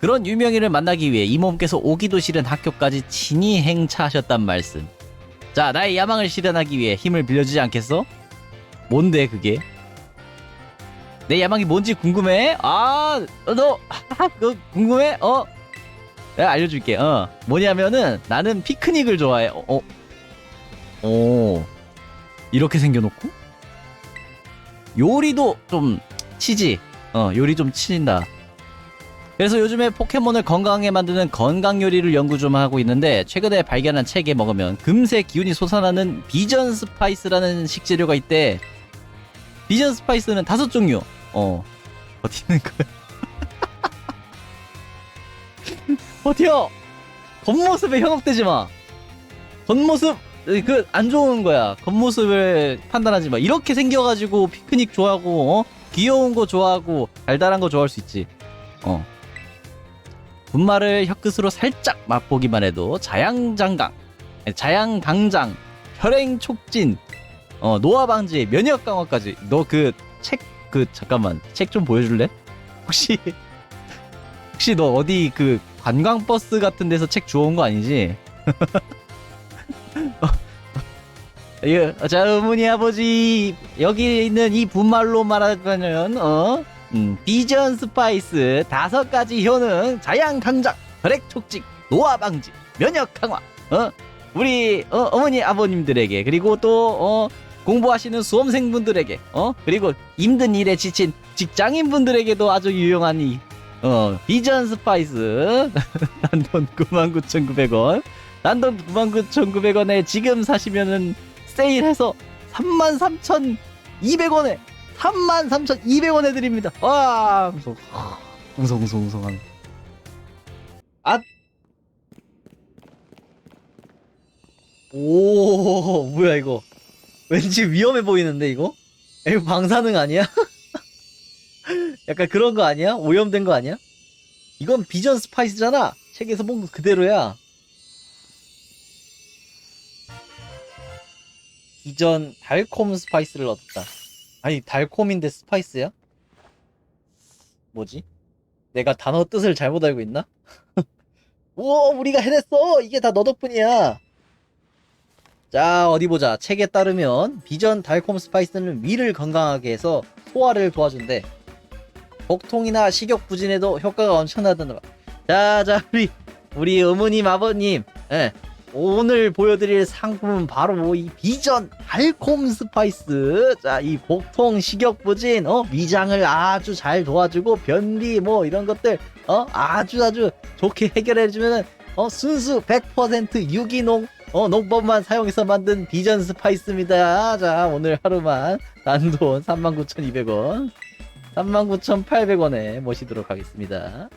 그런 유명인을 만나기 위해 이 몸께서 오기도 싫은 학교까지 친히 행차하셨단 말씀. 자, 나의 야망을 실현하기 위해 힘을 빌려주지 않겠어? 뭔데 그게? 내 야망이 뭔지 궁금해? 아, 어, 너, 너 궁금해? 어? 내가 알려줄게. 어, 뭐냐면은 나는 피크닉을 좋아해. 어, 어, 오, 이렇게 생겨놓고 요리도 좀 치지. 어, 요리 좀 치린다. 그래서 요즘에 포켓몬을 건강하게 만드는 건강 요리를 연구 좀 하고 있는데 최근에 발견한 책에 먹으면 금세 기운이 솟아나는 비전 스파이스라는 식재료가 있대. 비전 스파이스는 다섯 종류. 어, 버티는 거야. 버텨. 겉모습에 현혹되지 마. 겉모습 그 안 좋은 거야. 겉모습을 판단하지 마. 이렇게 생겨가지고 피크닉 좋아하고 어? 귀여운 거 좋아하고 달달한 거 좋아할 수 있지. 어. 분말을 혀끝으로 살짝 맛보기만 해도 자양장강, 자양강장, 혈행 촉진, 어, 노화 방지, 면역 강화까지. 너 그 책 그 잠깐만 책 좀 보여줄래? 혹시 혹시 너 어디 그 관광 버스 같은 데서 책 주워온 거 아니지? 예, 자 어머니 아버지 여기 있는 이 분말로 말하자면 어 음, 비전 스파이스 다섯 가지 효능 자양 강장 혈액 촉진 노화 방지 면역 강화. 어? 우리 어, 어머니 아버님들에게 그리고 또 어, 공부하시는 수험생분들에게 어? 그리고 힘든 일에 지친 직장인분들에게도 아주 유용한 이 어, 비전 스파이스. 단돈 99,900원. 단돈 99,900원에 지금 사시면은 세일해서 33,200원에 33,200원에 드립니다. 와, 무서워. 웅성 웅성 웅성한. 아. 오, 뭐야 이거? 왠지 위험해 보이는데 이거? 이거 방사능 아니야? 약간 그런 거 아니야? 오염된 거 아니야? 이건 비전 스파이스잖아. 책에서 본거 그대로야. 비전 달콤 스파이스를 얻었다. 아니 달콤인데 스파이스야? 뭐지? 내가 단어 뜻을 잘못 알고 있나? 우와 우리가 해냈어! 이게 다 너 덕분이야! 자 어디 보자 책에 따르면 비전 달콤 스파이스는 위를 건강하게 해서 소화를 도와준대 복통이나 식욕 부진에도 효과가 엄청나다더라 자자 우리 우리 어머님 아버님 예, 오늘 보여드릴 상품은 바로 이 비전 달콤 스파이스. 자이 복통 식욕 부진 어 위장을 아주 잘 도와주고 변비 뭐 이런 것들 어 아주 아주 좋게 해결해 주면은 어 순수 100% 유기농 어 농법만 사용해서 만든 비전 스파이스입니다. 자 오늘 하루만 단돈 39,200원 39,800원에 모시도록 하겠습니다